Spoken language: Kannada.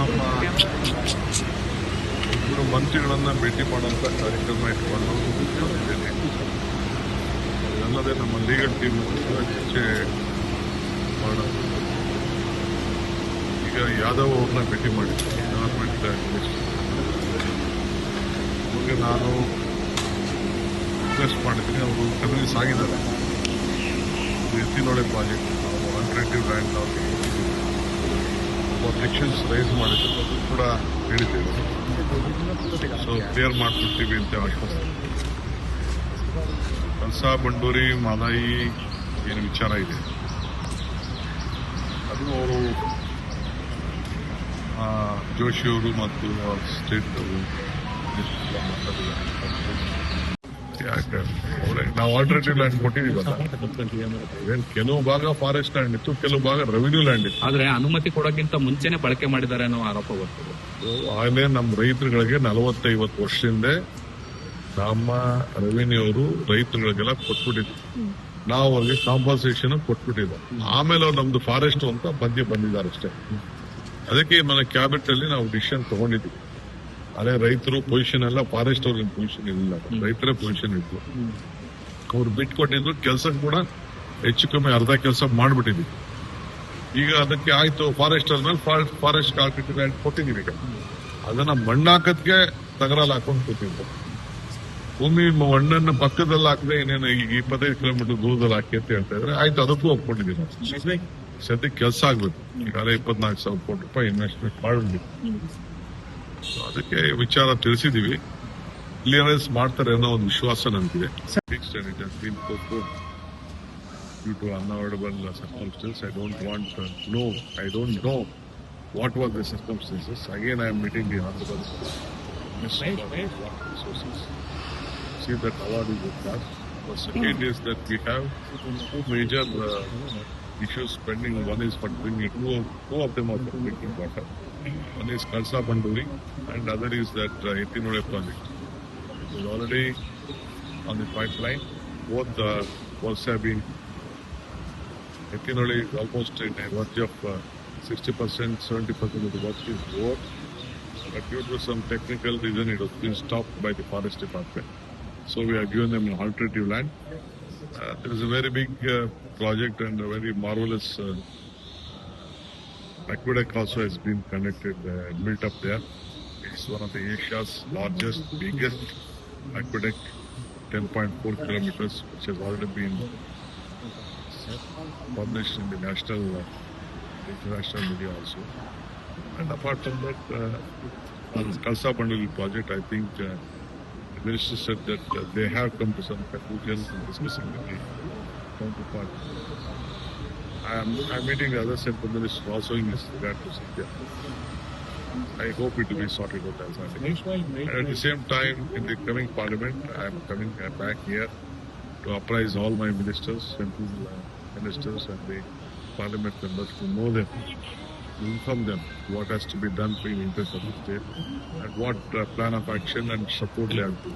ನಮ್ಮ ಇಬ್ಬರು ಮಂತ್ರಿಗಳನ್ನು ಭೇಟಿ ಮಾಡುವಂತ ಕಾರ್ಯಕ್ರಮ ಇಟ್ಕೊಂಡು ಬಂದಿದ್ದೇನೆ ನಮ್ಮ ಲೀಗಲ್ ಟೀಮ್ ಕೂಡ ಚರ್ಚೆ ಮಾಡೋದು. ಈಗ ಯಾದವ್ ಅವ್ರನ್ನ ಭೇಟಿ ಮಾಡಿದ್ದೀನಿ ಗವರ್ಮೆಂಟ್ ಅವ್ರಿಗೆ ನಾನು ರಿಕ್ವೆಸ್ಟ್ ಮಾಡಿದ್ದೀನಿ. ಅವರು ಕನ್ವಿನ್ಸ್ ಆಗಿದ್ದಾರೆ. ಎತ್ತಿನೊಳೆ ಪ್ರಾಜೆಕ್ಟ್ ನಾವು ಆಲ್ಟರ್ನೇಟಿವ್ ಲ್ಯಾಂಡ್ ಅವ್ರಿಗೆ ಅಬ್ಜೆಕ್ಷನ್ಸ್ ರೈಸ್ ಮಾಡಿದ್ರು. ಕೂಡ ಹೇಳಿದ್ದೇವೆ. ಸೊ ಕ್ಲಿಯರ್ ಮಾಡಿಕೊಡ್ತೀವಿ ಅಂತ ಆಶ್ವಾಸನೆ ಕಲ್ಸ ಬಂಡೂರಿ, ಮಾದಾಯಿ ಏನು ವಿಚಾರ ಇದೆ? ಅದು ಅವರು ಜೋಶಿಯವರು ಮತ್ತು ಸ್ಟೇಟ್ ಅವ್ರೆ ನಾವು ಆಲ್ಟರ್ನೇಟಿವ್ ಲ್ಯಾಂಡ್ ಕೊಟ್ಟಿದೀವಿ ಏನ್ ಕೆಲವು ಭಾಗ ಫಾರೆಸ್ಟ್ ಲ್ಯಾಂಡ್ ಇತ್ತು ಕೆಲವು ಭಾಗ ರೆವಿನ್ಯೂ ಲ್ಯಾಂಡ್ ಇತ್ತು. ಆದ್ರೆ ಅನುಮತಿ ಕೊಡೋಕ್ಕಿಂತ ಮುಂಚೆನೆ ಬಳಕೆ ಮಾಡಿದ್ದಾರೆ ಅನ್ನೋ ಆರೋಪ ಬರ್ತದೆ ಆಗಲೇ ನಮ್ಮ ರೈತರುಗಳಿಗೆ ನಲವತ್ತೈವತ್ತು ವರ್ಷದಿಂದ ನಮ್ಮ ರೆವಿನ್ಯೂ ಅವರು ರೈತರುಗಳಿಗೆಲ್ಲ ಕೊಟ್ಬಿಟ್ಟಿದ್ರು. ನಾವು ಅವ್ರಿಗೆ ಕಾಂಪನ್ಸೇಷನ್ ಕೊಟ್ಬಿಟ್ಟಿದ್ದೆ ಆಮೇಲೆ ಅವ್ರು ನಮ್ದು ಫಾರೆಸ್ಟ್ ಅಂತ ಬಂದಿ ಬಂದಿದ್ದಾರೆ ಅಷ್ಟೇ. ಅದಕ್ಕೆ ಮನೆ ಕ್ಯಾಬಿನೆಟ್ ಅಲ್ಲಿ ನಾವು ಡಿಸಿಷನ್ ತಗೊಂಡಿದ್ವಿ ಅದೇ ರೈತರು ಪೊಸಿಷನ್ ಎಲ್ಲ ಫಾರೆಸ್ಟ್ ಅವ್ರ ಪೊಸಿಷನ್ ಇರಲಿಲ್ಲ. ರೈತರ ಪೊಸಿಷನ್ ಇತ್ತು. ಅವ್ರು ಬಿಟ್ಕೊಟ್ಟಿದ್ರು ಕೆಲಸ ಕೂಡ ಹೆಚ್ಚು ಕಮ್ಮಿ ಅರ್ಧ ಕೆಲಸ ಮಾಡ್ಬಿಟ್ಟಿದ್ವಿ. ಈಗ ಅದಕ್ಕೆ ಆಯ್ತು ಫಾರೆಸ್ಟ್ ಮೇಲೆ ಫಾರೆಸ್ಟ್ ಲ್ಯಾಂಡ್ ಕೊಟ್ಟಿದ್ದೀವಿ ಈಗ. ಅದನ್ನ ಮಣ್ಣಾಕದ್ಗೆ ತಗರಲ್ಲಿ ಹಾಕೊಂಡು ಕೂತಿದ್ದು ಭೂಮಿ ಮಣ್ಣನ್ನು ಪಕ್ಕದಲ್ಲಿ ಹಾಕದೆ ಏನೇನು ಈಗ ಇಪ್ಪತ್ತೈದು ಕಿಲೋಮೀಟರ್ ದೂರದಲ್ಲಿ ಹಾಕಿ ಅಂತ ಹೇಳ್ತಾ ಇದ್ರೆ ಆಯ್ತು ಅದಕ್ಕೂ ಒಪ್ಕೊಂಡಿದ್ದೀನಿ ನಾವು. ಸದ್ಯಕ್ಕೆ ಕೆಲಸ ಆಗ್ಬೇಕು. ಈಗಾಗಲೇ ಇಪ್ಪತ್ನಾಲ್ಕು ಸಾವಿರ ಕೋಟಿ ರೂಪಾಯಿ ಇನ್ವೆಸ್ಟ್ಮೆಂಟ್ ಮಾಡಬೇಕು ಸೊ ಅದಕ್ಕೆ ವಿಚಾರ ತಿಳಿಸಿದೀವಿ. ಕ್ಲಿಯರೆನ್ಸ್ ಮಾಡ್ತಾರೆ ಅನ್ನೋ ಒಂದು ವಿಶ್ವಾಸ ನನಗಿದೆ due to I don't what know I don't know what was I am meeting in Hyderabad see award that we major issues pending. One is for drinking. Two of, two of them are for drinking water. One is Kalsa Banduri and other is that uh, Etinole project. It is already on the pipeline. Both uh, works have been Etinole is almost in a verge of uh, 60%, 70% of the work is over. But due to some technical reason, it has been stopped by the forest department. So we have given them an alternative land. Uh, there is a very big uh, project and a very marvelous uh, aqueduct also has been connected, built up there. It's one of the Asia's largest, biggest aqueduct, 10.4 kilometers, which has already been published in the national, uh, international media also. And apart from that, uh, on Kalsa Banduli project, I think uh, the minister said that uh, they have come to some conclusions in discussing with the counterpart. I am I'm meeting the other central minister also in this regard to India. I hope it will be sorted out as I think. And at the same time, in the coming parliament, I am coming back here to apprise all my ministers, central uh, ministers, and the parliament members to know them, inform them what has to be done in the interest of the state and what uh, plan of action and support they have to.